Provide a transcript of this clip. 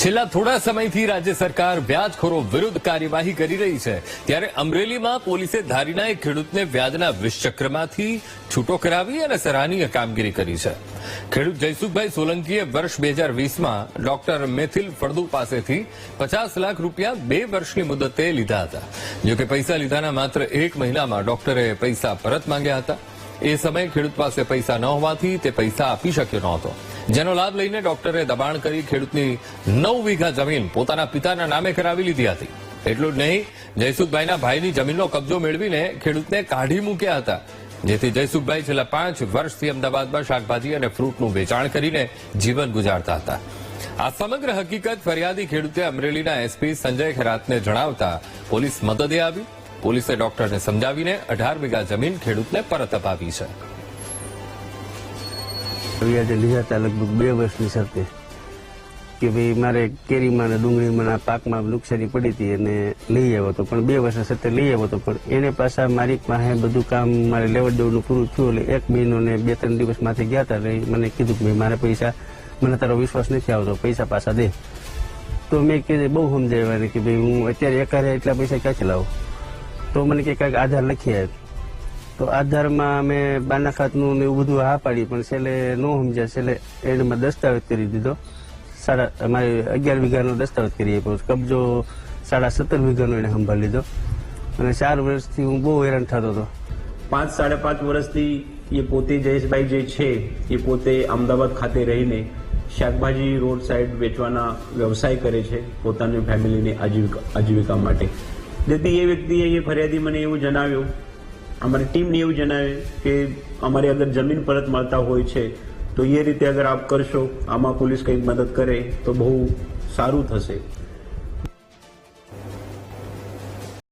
છેલ્લા થોડા સમયથી રાજ્ય સરકાર વ્યાજખોરો વિરુદ્ધ કાર્યવાહી કરી રહી છે. ત્યારે અમરેલીમાં પોલીસે ધારીના એક ખેડૂતને વ્યાજના વિષચક્રમાંથી છૂટો કરાવી અને સરાહનીય કામગીરી કરી છે. ખેડૂત જયસુખભાઈ સોલંકીએ વર્ષ બે હજાર વીસમાં ડોક્ટર મેથિલ ફળદુ પાસેથી પચાસ લાખ રૂપિયા બે વર્ષની મુદતે લીધા હતા. જોકે પૈસા લીધાના માત્ર એક મહિનામાં ડોક્ટરે પૈસા પરત માંગ્યા હતા. એ સમયે ખેડૂત પાસે પૈસા ન હોવાથી તે પૈસા આપી શક્યો નહોતો. જેનો લાભ લઈને ડોક્ટરે દબાણ કરી ખેડૂતની નવ વીઘા જમીન પોતાના પિતાના નામે કરાવી લીધી હતી. એટલું જ નહીં, જયસુખભાઈના ભાઈની જમીનનો કબજો મેળવીને ખેડૂતને કાઢી મૂક્યા હતા. જેથી જયસુખભાઈ છેલ્લા પાંચ વર્ષથી અમદાવાદમાં શાકભાજી અને ફ્રૂટનું વેચાણ કરીને જીવન ગુજારતા હતા. આ સમગ્ર હકીકત ફરિયાદી ખેડૂતે અમરેલીના એસપી સંજય ખરાતને જણાવતા પોલીસ મદદે આવી. પોલીસે ડોક્ટરને સમજાવીને અઢાર વીઘા જમીન ખેડૂતને પરત અપાવી છે. વ્યાજે લીધા હતા લગભગ બે વર્ષની શરતે કે ભાઈ, મારે કેરીમાં અને ડુંગળીમાં આ પાકમાં નુકસાની પડી હતી અને લઈ આવ્યો હતો. પણ બે વર્ષના સાથે લઈ આવ્યો હતો. પણ એને પાછા મારી પાસે બધું કામ મારે લેવડ દેવડનું પૂરું થયું એટલે એક મહિનો ને બે ત્રણ દિવસમાંથી ગયા હતા એટલે મને કીધું કે ભાઈ, મારે પૈસા, મને તારો વિશ્વાસ નથી આવતો, પૈસા પાછા દે. તો મેં કીધું, બહુ સમજાવ્યા કે ભાઈ, હું અત્યારે એકારે એટલા પૈસા ક્યાંથી લાવું તો મને કે કંઈક આધાર લખી આપ તો આધારમાં અમે બાના ખાતનું ને એવું બધું હા પાડી પણ છેલ્લે ન સમજ્યા. છેલ્લે એને મેં દસ્તાવેજ કરી દીધો. સાડા, અમારે અગિયાર વીઘાનો દસ્તાવેજ કરી આપ્યો કબજો સાડા સત્તર વીઘાનો એને સંભાળી લીધો. અને ચાર વર્ષથી હું બહુ હેરાન થતો હતો. પાંચ, સાડા પાંચ વર્ષથી એ પોતે જયેશભાઈ જે છે, એ પોતે અમદાવાદ ખાતે રહીને શાકભાજી રોડ સાઈડ વેચવાના વ્યવસાય કરે છે, પોતાની ફેમિલીની આજીવિકા આજીવિકા માટે. જેથી એ વ્યક્તિએ એ ફરિયાદી મને એવું જણાવ્યું અમારી ટીમને એવું જણાવે કે અમારી અગર જમીન પરત મળતા હોય છે, તો એ રીતે અગર આપ કરશો, આમાં પોલીસ કંઈક મદદ કરે, તો બહુ સારું થશે.